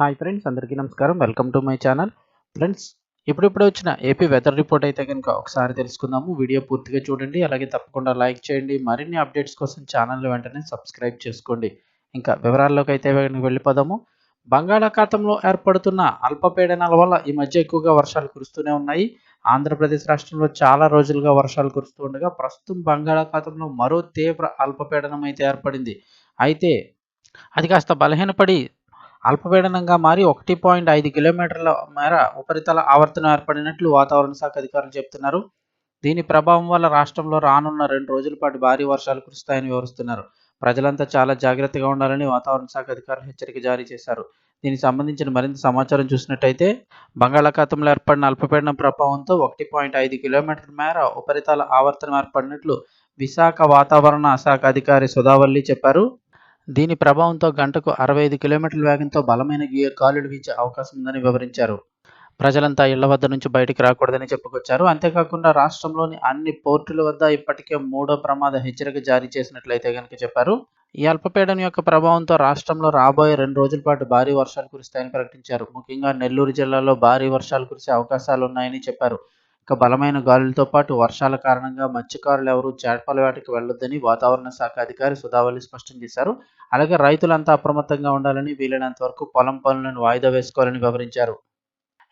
Hi friends అందరికీ నమస్కారం. Welcome to my channel friends ఇప్పుడిప్పుడు వచ్చిన ఏపీ వెదర్ రిపోర్ట్ అయితే కనుక ఒకసారి తెలుసుకుందాము. వీడియో పూర్తిగా చూడండి. అలాగే తప్పకుండా లైక్ చేయండి. మరిన్ని అప్డేట్స్ కోసం ఛానల్ వెంటనే సబ్స్క్రైబ్ చేసుకోండి. ఇంకా వివరాల్లోకి అయితే వెళ్ళిపోదాము. బంగాళాఖాతంలో ఏర్పడుతున్న అల్పపీడనాల వల్ల ఈ మధ్య ఎక్కువగా వర్షాలు కురుస్తూనే ఉన్నాయి. ఆంధ్రప్రదేశ్ రాష్ట్రంలో చాలా రోజులుగా వర్షాలు కురుస్తూ ఉండగా ప్రస్తుతం బంగాళాఖాతంలో మరో తీవ్ర అల్పపీడనం అయితే ఏర్పడింది. అయితే అది కాస్త బలహీనపడి అల్పపీడనంగా మారి ఒకటి పాయింట్ ఐదు కిలోమీటర్ల మేర ఉపరితల ఆవర్తనం ఏర్పడినట్లు వాతావరణ శాఖ అధికారులు చెబుతున్నారు దీని ప్రభావం వల్ల రాష్ట్రంలో రానున్న రెండు రోజుల పాటు భారీ వర్షాలు కురుస్తాయని వివరిస్తున్నారు. ప్రజలంతా చాలా జాగ్రత్తగా ఉండాలని వాతావరణ శాఖ అధికారులు హెచ్చరిక జారీ చేశారు. దీనికి సంబంధించిన మరింత సమాచారం చూసినట్టయితే బంగాళాఖాతంలో ఏర్పడిన అల్పపీడనం ప్రభావంతో ఒకటి పాయింట్ ఐదు కిలోమీటర్ల మేర ఉపరితల ఆవర్తనం ఏర్పడినట్లు విశాఖ వాతావరణ శాఖ అధికారి సుధావల్లి చెప్పారు. దీని ప్రభావంతో గంటకు అరవై ఐదు కిలోమీటర్ల వేగంతో బలమైన గి- కాలుడు వీచే అవకాశం ఉందని వివరించారు. ప్రజలంతా ఇళ్ళ వద్ద నుంచి బయటికి రాకూడదని చెప్పుకొచ్చారు. అంతేకాకుండా రాష్ట్రంలోని అన్ని పోర్టుల వద్ద ఇప్పటికే మూడో ప్రమాద హెచ్చరిక జారీ చేసినట్లయితే కనుక చెప్పారు. ఈ అల్పపీడనం యొక్క ప్రభావంతో రాష్ట్రంలో రాబోయే రెండు రోజుల పాటు భారీ వర్షాలు కురుస్తాయని ప్రకటించారు. ముఖ్యంగా నెల్లూరు జిల్లాలో భారీ వర్షాలు కురిసే అవకాశాలు ఉన్నాయని చెప్పారు. ఇక బలమైన గాలులతో పాటు వర్షాల కారణంగా మత్స్యకారులు ఎవరూ చేపల వేటకు వెళ్ళొద్దని వాతావరణ శాఖ అధికారి సుధావళి స్పష్టం చేశారు. అలాగే రైతులంతా అప్రమత్తంగా ఉండాలని వీలైనంత వరకు పొలం పనులను వాయిదా వేసుకోవాలని వివరించారు.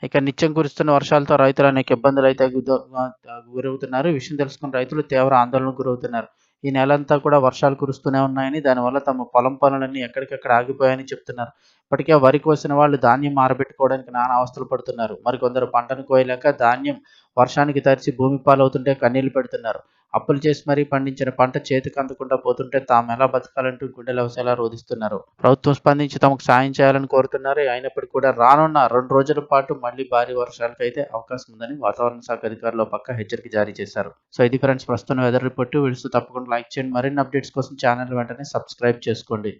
ఇక నిత్యం కురుస్తున్న వర్షాలతో రైతులు అనేక ఇబ్బందులు అయితే గురవుతున్నారు. విషయం తెలుసుకున్న రైతులు తీవ్ర ఆందోళనకు గురవుతున్నారు. ఈ నెలంతా కూడా వర్షాలు కురుస్తూనే ఉన్నాయని దానివల్ల తమ పొలం పనులన్నీ ఎక్కడికక్కడ ఆగిపోయాయని చెప్తున్నారు. ఇప్పటికే వరి కోసిన వాళ్ళు ధాన్యం ఆరబెట్టుకోవడానికి నానా అవస్థలు పడుతున్నారు. మరికొందరు పంటను కోయలేక ధాన్యం వర్షానికి తరిచి భూమి పాలవుతుంటే కన్నీళ్ళు పెడుతున్నారు. అప్పులు చేసి మరీ పండించిన పంట చేతికి అందకుండా పోతుంటే తాము ఎలా బతకాలంటూ గుండెల అవసరాలు రోధిస్తున్నారు. ప్రభుత్వం స్పందించి తమకు సాయం చేయాలని కోరుతున్నారు. అయినప్పటికీ కూడా రానున్న రెండు రోజుల పాటు మళ్ళీ భారీ వర్షాలకు అయితే అవకాశం ఉందని వాతావరణ శాఖ అధికారులు పక్క హెచ్చరిక జారీ చేశారు. సో ఇది ఫ్రెండ్స్ ప్రస్తుతం వెదర్ రిపోర్ట్. వీడియోస్ తప్పకుండా లైక్ చేయండి. మరిన్ని అప్డేట్స్ కోసం ఛానల్ వెంటనే సబ్స్క్రైబ్ చేసుకోండి.